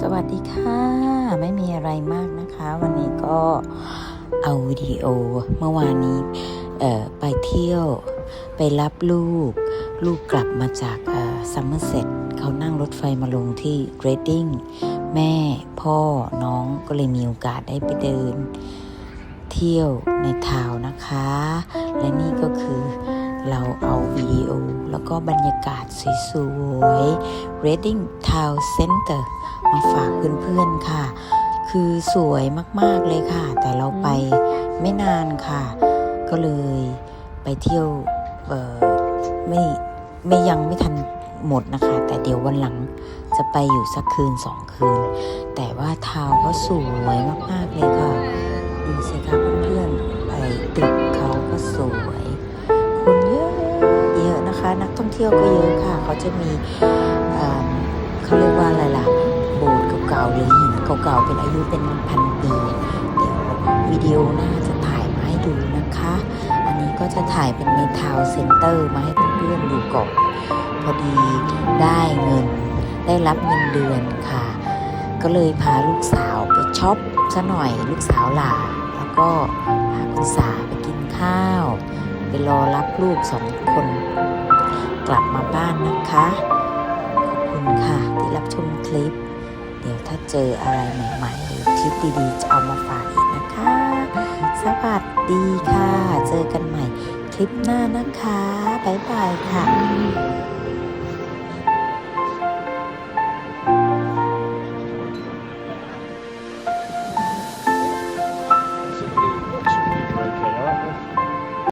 สวัสดีค่ะ ไม่มีอะไรมากนะคะ วันนี้ก็เอาวิดีโอเมื่อวานนี้ไปเที่ยวไปรับลูก ลูกกลับมาจากซัมเมอร์เซตเขานั่งรถไฟมาลงที่เกรดดิ้งแม่พ่อน้องก็เลยมีโอกาสได้ไปเดิน เที่ยวในทาวนะคะ และนี่ก็คือเราเอาวิดีโอ แล้วก็บรรยากาศสวยๆ Reading Town Center มาฝากเพื่อนๆค่ะ คือสวยมากๆเลยค่ะ แต่เราไปไม่นานค่ะ ก็เลยไปเที่ยวไม่ไม่ยังไม่ทันหมดนะคะ แต่เดี๋ยววันหลังจะไปอยู่สักคืนสองคืน แต่ว่าทาวก็สวยมากๆเลยค่ะดูสิคะเเที่ยวก็เยอะค่ะ เขาจะมีเขาเรียกว่าอะไรล่ะ โบสถ์เก่าๆหรือหินเก่าๆเป็นอายุเป็นพันปี เดี๋ยววิดีโอหน้าจะถ่ายมาให้ดูนะคะ อันนี้ก็จะถ่ายเป็นในทาวเซ็นเตอร์มาให้เพื่อนๆดูก่อนพอดีได้เงินได้รับเงินเดือนค่ะ ก็เลยพาลูกสาวไปช็อปซะหน่อยลูกสาวหลาแล้วก็พาคุณสาไปกินข้าว ไปรอรับลูกสองคน ค่ะที่รับชมคลิป เดี๋ยวถ้าเจออะไรใหม่ๆหรือคลิปดีๆ จะเอามาฝากอีกนะคะ สวัสดีค่ะ เจอกันใหม่คลิปหน้านะคะ บ๊ายบายค่ะ